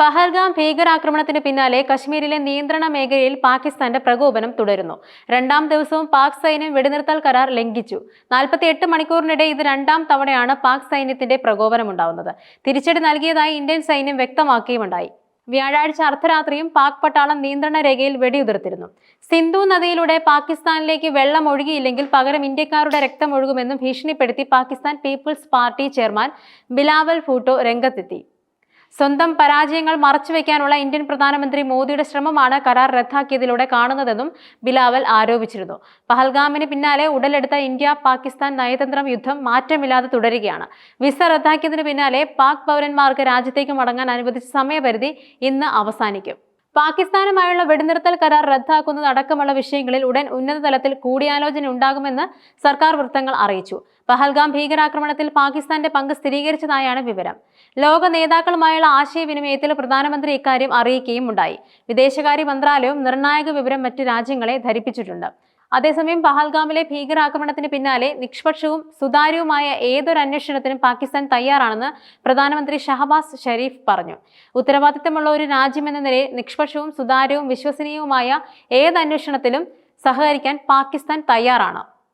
പഹൽഗാം ഭീകരാക്രമണത്തിന് പിന്നാലെ കശ്മീരിലെ നിയന്ത്രണ മേഖലയിൽ പാകിസ്ഥാന്റെ പ്രകോപനം തുടരുന്നു. രണ്ടാം ദിവസവും പാക് സൈന്യം വെടിനിർത്തൽ കരാർ ലംഘിച്ചു. നാൽപ്പത്തിയെട്ട് മണിക്കൂറിനിടെ ഇത് രണ്ടാം തവണയാണ് പാക് സൈന്യത്തിന്റെ പ്രകോപനമുണ്ടാവുന്നത് തിരിച്ചടി നൽകിയതായി ഇന്ത്യൻ സൈന്യം വ്യക്തമാക്കിയുമുണ്ടായി. വ്യാഴാഴ്ച അർദ്ധരാത്രിയും പാക് പട്ടാളം നിയന്ത്രണ രേഖയിൽ വെടിയുതിർത്തിരുന്നു. സിന്ധു നദിയിലൂടെ പാകിസ്ഥാനിലേക്ക് വെള്ളം ഒഴുകിയില്ലെങ്കിൽ പകരം ഇന്ത്യക്കാരുടെ രക്തം ഒഴുകുമെന്നും ഭീഷണിപ്പെടുത്തി Pakistan people's party chairman Bilawal Bhutto രംഗത്തെത്തി. സ്വന്തം പരാജയങ്ങൾ മറച്ചുവെക്കാനുള്ള ഇന്ത്യൻ പ്രധാനമന്ത്രി മോദിയുടെ ശ്രമമാണ് കരാർ റദ്ദാക്കിയതിലൂടെ കാണുന്നതെന്നും ബിലാവൽ ആരോപിച്ചിരുന്നു. പഹൽഗാമിന് പിന്നാലെ ഉടലെടുത്ത ഇന്ത്യ പാകിസ്ഥാൻ നയതന്ത്രം യുദ്ധം മാറ്റമില്ലാതെ തുടരുകയാണ്. വിസ റദ്ദാക്കിയതിന് പിന്നാലെ പാക് പൗരന്മാർക്ക് രാജ്യത്തേക്ക് മടങ്ങാൻ അനുവദിച്ച സമയപരിധി ഇന്ന് അവസാനിക്കും. പാകിസ്ഥാനുമായുള്ള വെടിനിർത്തൽ കരാർ റദ്ദാക്കുന്നതടക്കമുള്ള വിഷയങ്ങളിൽ ഉടൻ ഉന്നതതലത്തിൽ കൂടിയാലോചന ഉണ്ടാകുമെന്ന് സർക്കാർ വൃത്തങ്ങൾ അറിയിച്ചു. പഹൽഗാം ഭീകരാക്രമണത്തിൽ പാകിസ്ഥാന്റെ പങ്ക് സ്ഥിരീകരിച്ചതായാണ് വിവരം. ലോക നേതാക്കളുമായുള്ള ആശയവിനിമയത്തിൽ പ്രധാനമന്ത്രി ഇക്കാര്യം അറിയിക്കുകയും ഉണ്ടായി. വിദേശകാര്യ മന്ത്രാലയവും നിർണായക വിവരം മറ്റ് രാജ്യങ്ങളെ ധരിപ്പിച്ചിട്ടുണ്ട്. അതേസമയം പഹൽഗാമിലെ ഭീകരാക്രമണത്തിന് പിന്നാലെ നിഷ്പക്ഷവും സുതാര്യവുമായ ഏതൊരു അന്വേഷണത്തിനും പാകിസ്ഥാൻ തയ്യാറാണെന്ന് പ്രധാനമന്ത്രി ഷഹബാസ് ഷെരീഫ് പറഞ്ഞു. ഉത്തരവാദിത്തമുള്ള ഒരു രാജ്യമെന്ന നിലയിൽ നിഷ്പക്ഷവും സുതാര്യവും വിശ്വസനീയവുമായ ഏത് അന്വേഷണത്തിലും സഹകരിക്കാൻ പാകിസ്ഥാൻ തയ്യാറാണ്.